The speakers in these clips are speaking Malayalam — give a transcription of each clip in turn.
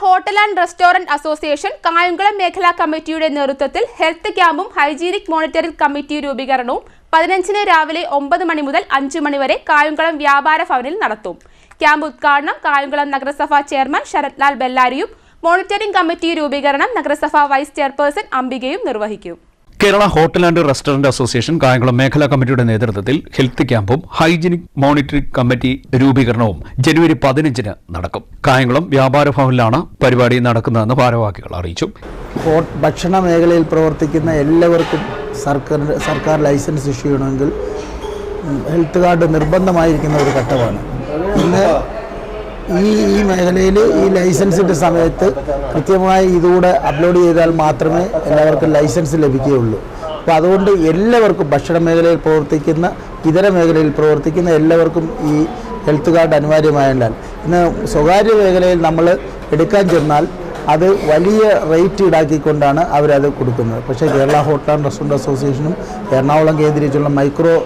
Hotel and restaurant association Kayamkulam മേഖലാ കമ്മിറ്റിയുടെ നേതൃത്വത്തിൽ ഹെൽത്ത് ക്യാമ്പും ഹൈജീനിക് മോണിറ്ററിംഗ് കമ്മിറ്റി രൂപീകരണവും പതിനഞ്ചിന് രാവിലെ ഒമ്പത് മണി മുതൽ അഞ്ച് മണി വരെ കായംകുളം വ്യാപാര ഭവനിൽ നടത്തും. ക്യാമ്പ് ഉദ്ഘാടനം കായംകുളം നഗരസഭാ ചെയർമാൻ ശരത്ലാൽ ബെല്ലാരിയും മോണിറ്ററിംഗ് കമ്മിറ്റി രൂപീകരണം നഗരസഭാ വൈസ് ചെയർപേഴ്സൺ അംബികയും നിർവഹിക്കും. Kerala hotel and restaurant association Kayamkulam മേഖലാ കമ്മിറ്റിയുടെ നേതൃത്വത്തിൽ ഹെൽത്ത് ക്യാമ്പും ഹൈജീനിക് മോണിറ്ററിംഗ് കമ്മിറ്റി രൂപീകരണവും ജനുവരി പതിനഞ്ചിന് നടക്കും. കായംകുളം വ്യാപാര ഭവനിലാണ് പരിപാടി നടക്കുന്നതെന്ന് ഭാരവാഹികൾ അറിയിച്ചു. ഭക്ഷണ മേഖലയിൽ പ്രവർത്തിക്കുന്ന എല്ലാവർക്കും സർക്കാർ സർക്കാർ ലൈസൻസ് ഇഷ്യൂ ചെയ്യണമെങ്കിൽ ഹെൽത്ത് കാർഡ് നിർബന്ധമായിരിക്കുന്ന ഒരു ഘട്ടമാണ്. ഈ ഈ മേഖലയിൽ ഈ ലൈസൻസിന്റെ സമയത്ത് കൃത്യമായി ഇതുകൂടെ അപ്ലോഡ് ചെയ്താൽ മാത്രമേ എല്ലാവർക്കും ലൈസൻസ് ലഭിക്കുകയുള്ളൂ. അപ്പോൾ അതുകൊണ്ട് എല്ലാവർക്കും ഭക്ഷണ മേഖലയിൽ പ്രവർത്തിക്കുന്ന ഇതര മേഖലയിൽ പ്രവർത്തിക്കുന്ന എല്ലാവർക്കും ഈ ഹെൽത്ത് കാർഡ് അനിവാര്യമായതിനാൽ ഇന്ന് സ്വകാര്യ മേഖലയിൽ നമ്മൾ എടുക്കാൻ ചെന്നാൽ അത് വലിയ റേറ്റ് ഈടാക്കിക്കൊണ്ടാണ് അവരത് കൊടുക്കുന്നത്. പക്ഷേ കേരള ഹോട്ടൽ ആൻഡ് റെസ്റ്റോറന്റ് അസോസിയേഷനും എറണാകുളം കേന്ദ്രീകരിച്ചുള്ള മൈക്രോ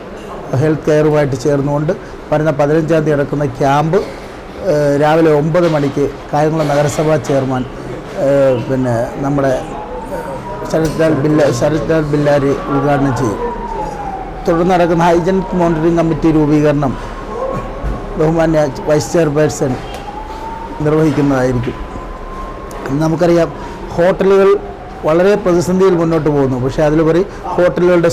ഹെൽത്ത് കെയറുമായിട്ട് ചേർന്നുകൊണ്ട് വരുന്ന പതിനഞ്ചാം തീയതി നടക്കുന്ന ക്യാമ്പ് രാവിലെ ഒമ്പത് മണിക്ക് കായംകുളം നഗരസഭാ ചെയർമാൻ പിന്നെ നമ്മുടെ ശരത് ലാൽ ബില്ല ശരത് ലാൽ ബില്ലാരി ഉദ്ഘാടനം ചെയ്യും. തുടർന്ന് നടക്കുന്ന ഹൈജനിക് മോണിറ്ററിംഗ് കമ്മിറ്റി രൂപീകരണം ബഹുമാന്യ വൈസ് ചെയർപേഴ്സൺ നിർവഹിക്കുന്നതായിരിക്കും. നമുക്കറിയാം ഹോട്ടലുകൾ വളരെ പ്രതിസന്ധിയിൽ മുന്നോട്ട് പോകുന്നു. പക്ഷേ അതിലുപരി ഹോട്ടലുകളുടെ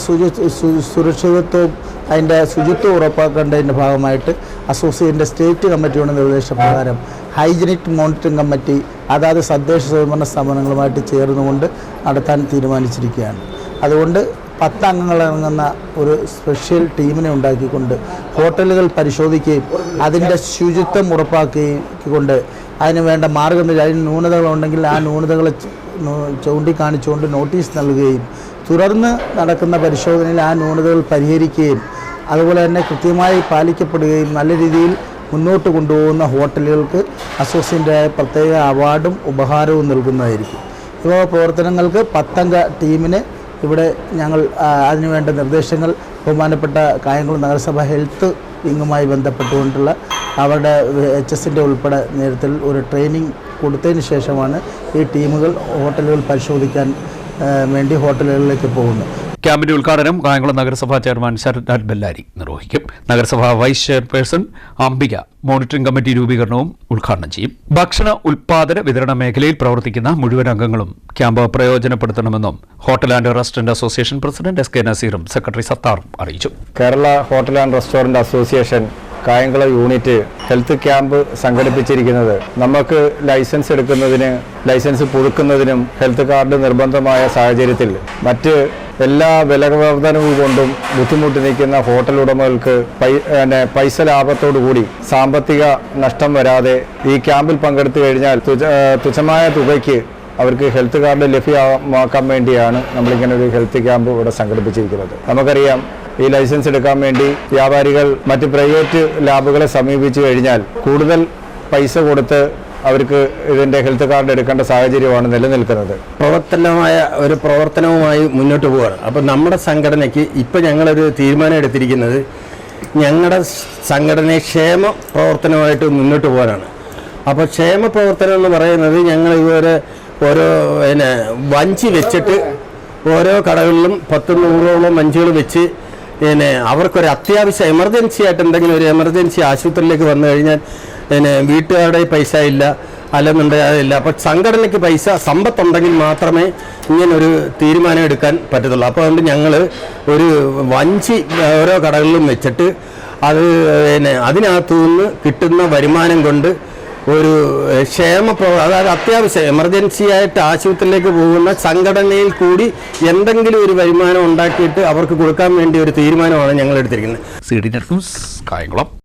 സുരക്ഷിതത്വവും അതിന്റെ ശുചിത്വം ഉറപ്പാക്കേണ്ടതിന്റെ ഭാഗമായിട്ട് അസോസിയേറ്റിന്റെ സ്റ്റേറ്റ് കമ്മിറ്റിയുടെ നിർദ്ദേശപ്രകാരം ഹൈജനിക് മോണിറ്ററിംഗ് കമ്മിറ്റി അതാത് തദ്ദേശ സ്വയംഭരണ സ്ഥാപനങ്ങളുമായിട്ട് ചേർന്നുകൊണ്ട് നടത്താൻ തീരുമാനിച്ചിരിക്കുകയാണ്. അതുകൊണ്ട് പത്തംഗങ്ങളിറങ്ങുന്ന ഒരു സ്പെഷ്യൽ ടീമിനെ ഉണ്ടാക്കിക്കൊണ്ട് ഹോട്ടലുകൾ പരിശോധിക്കുകയും അതിന്റെ ശുചിത്വം ഉറപ്പാക്കിക്കൊണ്ട് അതിന് വേണ്ട മാർഗം അതിന് ന്യൂനതകളുണ്ടെങ്കിൽ ആ ന്യൂനതകളെ ചൂണ്ടിക്കാണിച്ചുകൊണ്ട് നോട്ടീസ് നൽകുകയും തുടർന്ന് നടക്കുന്ന പരിശോധനയിൽ ആ ന്യൂനതകൾ പരിഹരിക്കുകയും അതുപോലെ തന്നെ കൃത്യമായി പാലിക്കപ്പെടുകയും നല്ല രീതിയിൽ മുന്നോട്ട് കൊണ്ടുപോകുന്ന ഹോട്ടലുകൾക്ക് അസോസിയേറ്റായ പ്രത്യേക അവാർഡും ഉപഹാരവും നൽകുന്നതായിരിക്കും. ഇവ പ്രവർത്തനങ്ങൾക്ക് പത്തംഗ ടീമിന് ഇവിടെ ഞങ്ങൾ അതിനുവേണ്ട നിർദ്ദേശങ്ങൾ ബഹുമാനപ്പെട്ട കായംകുളം നഗരസഭ ഹെൽത്ത് വിങ്ങുമായി ബന്ധപ്പെട്ടുകൊണ്ടുള്ള അവരുടെ എച്ച് എസിന്റെ ഉൾപ്പെടെ നേരത്തിൽ ഒരു ട്രെയിനിങ് കൊടുത്തതിന് ശേഷമാണ് ഈ ടീമുകൾ ഹോട്ടലുകൾ പരിശോധിക്കാൻ വേണ്ടി ഹോട്ടലുകളിലേക്ക് പോകുന്നത്. ക്യാമ്പിന്റെ ഉദ്ഘാടനം കായംകുളം നഗരസഭാ ചെയർമാൻ ശരത് ബെല്ലാരി നിർവഹിക്കും. നഗരസഭാ vice chairperson Ambika monitoring committee രൂപീകരണവും ഉദ്ഘാടനം ചെയ്യും. ഭക്ഷണ ഉൽപാദന വിതരണ മേഖലയിൽ പ്രവർത്തിക്കുന്ന മുഴുവൻ അംഗങ്ങളും camp പ്രയോജനപ്പെടുത്തണമെന്നും hotel and restaurant association president S K നസീറും secretary സത്താറും അറിയിച്ചു. Kerala hotel and restaurant association Kayamkulam unit health camp സംഘടിപ്പിച്ചിരിക്കുന്നത് നമുക്ക് ലൈസൻസ് എടുക്കുന്നതിന് ലൈസൻസ് പുതുക്കുന്നതിനും ഹെൽത്ത് കാർഡ് നിർബന്ധമായ സാഹചര്യത്തിൽ മറ്റ് എല്ലാ വില വർധനവ് കൊണ്ടും ബുദ്ധിമുട്ടി നിൽക്കുന്ന ഹോട്ടൽ ഉടമകൾക്ക് പിന്നെ പൈസ ലാഭത്തോടു കൂടി സാമ്പത്തിക നഷ്ടം വരാതെ ഈ ക്യാമ്പിൽ പങ്കെടുത്തു കഴിഞ്ഞാൽ തുച്ഛമായ തുകയ്ക്ക് അവർക്ക് ഹെൽത്ത് കാർഡ് ലഭ്യമാക്കാൻ വേണ്ടിയാണ് നമ്മളിങ്ങനെ ഒരു ഹെൽത്ത് ക്യാമ്പ് ഇവിടെ സംഘടിപ്പിച്ചിരിക്കുന്നത്. നമുക്കറിയാം ഈ ലൈസൻസ് എടുക്കാൻ വേണ്ടി വ്യാപാരികൾ മറ്റ് പ്രൈവറ്റ് ലാബുകളെ സമീപിച്ചു കഴിഞ്ഞാൽ കൂടുതൽ പൈസ കൊടുത്ത് അവർക്ക് ഇതിന്റെ ഹെൽത്ത് കാർഡ് എടുക്കേണ്ട സാഹചര്യമാണ് നിലനിൽക്കുന്നത്. പ്രവർത്തനമായ ഒരു പ്രവർത്തനവുമായി മുന്നോട്ട് പോവുകയാണ് അപ്പോൾ നമ്മുടെ സംഘടനയ്ക്ക് ഇപ്പോൾ ഞങ്ങളൊരു തീരുമാനം എടുത്തിരിക്കുന്നത് ഞങ്ങളുടെ സംഘടനയെ ക്ഷേമ പ്രവർത്തനമായിട്ട് മുന്നോട്ട് പോകാനാണ് അപ്പോൾ ക്ഷേമ പ്രവർത്തനം എന്ന് പറയുന്നത് ഞങ്ങൾ ഇതുവരെ ഓരോ പിന്നെ വഞ്ചി വെച്ചിട്ട് ഓരോ കടകളിലും പത്ത് നൂറോളം വഞ്ചികൾ വെച്ച് പിന്നെ അവർക്കൊരു അത്യാവശ്യം എമർജൻസി ആയിട്ട് എന്തെങ്കിലും ഒരു എമർജൻസി ആശുപത്രിയിലേക്ക് വന്നു കഴിഞ്ഞാൽ പിന്നെ വീട്ടുകാരുടെ പൈസ ഇല്ല അല്ലെന്നുണ്ടെങ്കിൽ അപ്പോൾ സംഘടനയ്ക്ക് പൈസ സമ്പത്തുണ്ടെങ്കിൽ മാത്രമേ ഇങ്ങനൊരു തീരുമാനം എടുക്കാൻ പറ്റത്തുള്ളൂ. അപ്പോൾ അതുകൊണ്ട് ഞങ്ങൾ ഒരു വഞ്ചി ഓരോ കടകളിലും വെച്ചിട്ട് അത് പിന്നെ അതിനകത്തു നിന്ന് കിട്ടുന്ന വരുമാനം കൊണ്ട് ഒരു ക്ഷേമ പ്രവ- അതായത് അത്യാവശ്യം എമർജൻസി ആയിട്ട് ആശുപത്രിയിലേക്ക് പോകുന്ന സംഘടനയിൽ കൂടി എന്തെങ്കിലും ഒരു വരുമാനം ഉണ്ടാക്കിയിട്ട് അവർക്ക് കൊടുക്കാൻ വേണ്ടി ഒരു തീരുമാനമാണ് ഞങ്ങൾ എടുത്തിരിക്കുന്നത്. C D news Kayamkulam.